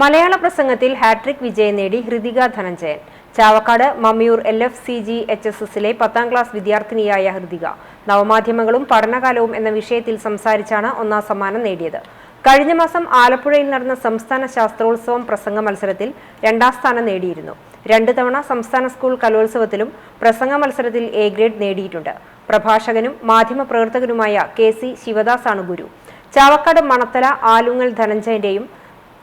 മലയാള പ്രസംഗത്തിൽ ഹാട്രിക് വിജയം നേടി Hrithika Dhananjayan. Chavakkad Mammiyur L F C G H S എസിലെ പത്താം ക്ലാസ് വിദ്യാർത്ഥിനിയായ ഹൃതിക. നവമാധ്യമങ്ങളും പഠനകാലവും എന്ന വിഷയത്തിൽ സംസാരിച്ചാണ് ഒന്നാം സമ്മാനം നേടിയത്. കഴിഞ്ഞ മാസം ആലപ്പുഴയിൽ നടന്ന സംസ്ഥാന ശാസ്ത്രോത്സവം പ്രസംഗ മത്സരത്തിൽ രണ്ടാം സ്ഥാനം നേടിയിരുന്നു. രണ്ട് തവണ സംസ്ഥാന സ്കൂൾ കലോത്സവത്തിലും പ്രസംഗ മത്സരത്തിൽ എ ഗ്രേഡ് നേടിയിട്ടുണ്ട്. പ്രഭാഷകനും മാധ്യമപ്രവർത്തകനുമായ കെ സി ശിവദാസാണ് ഗുരു. ചാവക്കാട് മണത്തല ആലുങ്ങൽ ധനഞ്ജയന്റെയും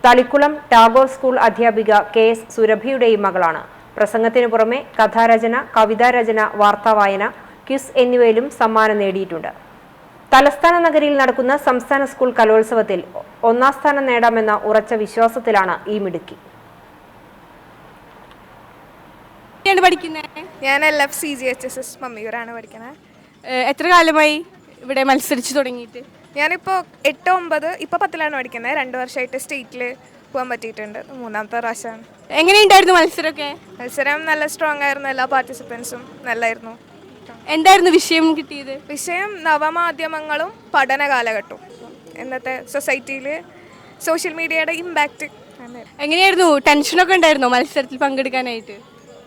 തളിക്കുളം ടാഗോർ സ്കൂൾ അധ്യാപിക കെ എസ് സുരഭിയുടെയും മകളാണ്. പ്രസംഗത്തിനു പുറമെ കഥാരചന കവിതാരചന വാർത്താവായന ക്യുസ് എന്നിവയിലും സമ്മാനം നേടിയിട്ടുണ്ട്. തലസ്ഥാന നഗരിയിൽ നടക്കുന്ന സംസ്ഥാന സ്കൂൾ കലോത്സവത്തിൽ ഒന്നാം സ്ഥാനം നേടാമെന്ന ഉറച്ച വിശ്വാസത്തിലാണ് ഈ മിടുക്കി. പഠിക്കുന്നത് ഞാൻ L F C G H S S മമ്മിയൂരാണ് പഠിക്കുന്നത് എത്ര കാലമായി? ഇവിടെ മത്സരിച്ച് തുടങ്ങിയിട്ട്? ഞാനിപ്പോൾ എട്ട് ഒമ്പത് ഇപ്പോൾ പത്തിലാണ് പഠിക്കുന്നത്. രണ്ട് വർഷമായിട്ട് സ്റ്റേറ്റിൽ പോകാൻ പറ്റിയിട്ടുണ്ട്. മൂന്നാമത്തെ പ്രാവശ്യമാണ്. എങ്ങനെയുണ്ടായിരുന്നു മത്സരമൊക്കെ? മത്സരം നല്ല സ്ട്രോങ് ആയിരുന്നു. എല്ലാ പാർട്ടിസിപ്പൻസും നല്ലായിരുന്നു. എന്തായിരുന്നു വിഷയം കിട്ടിയത്? വിഷയം നവമാധ്യമങ്ങളും പഠന കാലഘട്ടവും. ഇന്നത്തെ സൊസൈറ്റിയിൽ സോഷ്യൽ മീഡിയയുടെ ഇമ്പാക്റ്റ് എങ്ങനെയായിരുന്നു? ടെൻഷനൊക്കെ ഉണ്ടായിരുന്നു മത്സരത്തിൽ പങ്കെടുക്കാനായിട്ട്?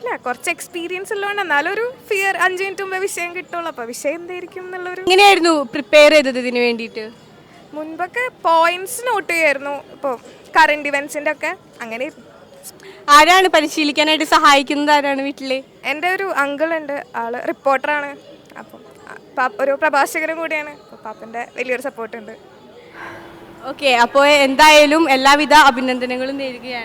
ഇല്ല കുറച്ച് എക്സ്പീരിയൻസ് ഉള്ളതുകൊണ്ട് എന്നാലും ഒരു ഫിയർ അഞ്ച് മിനിറ്റ് മുമ്പേ വിഷയം കിട്ടുള്ളൂ. അപ്പോൾ വിഷയം എന്തായിരിക്കും എന്നുള്ളൊരു എങ്ങനെയായിരുന്നു പ്രിപ്പയർ ചെയ്തത് ഇതിന് വേണ്ടിയിട്ട്? മുൻപൊക്കെ പോയിന്റ്സ് നോട്ട് ചെയ്യായിരുന്നു. ഇപ്പോൾ കറണ്ട് ഇവന്റ്സിന്റെ ഒക്കെ അങ്ങനെ ആരാണ് പരിശീലിക്കാനായിട്ട് സഹായിക്കുന്നത്? ആരാണ് വീട്ടിൽ? എന്റെ ഒരു അങ്കിൾ ഉണ്ട്. ആൾ റിപ്പോർട്ടറാണ് അപ്പം ഒരു പ്രഭാഷകനും കൂടിയാണ്. അപ്പോൾ പാപ്പന്റെ വലിയൊരു സപ്പോർട്ട് ഉണ്ട്. ഓക്കെ അപ്പോൾ എന്തായാലും എല്ലാവിധ അഭിനന്ദനങ്ങളും നേരുകയാണ്.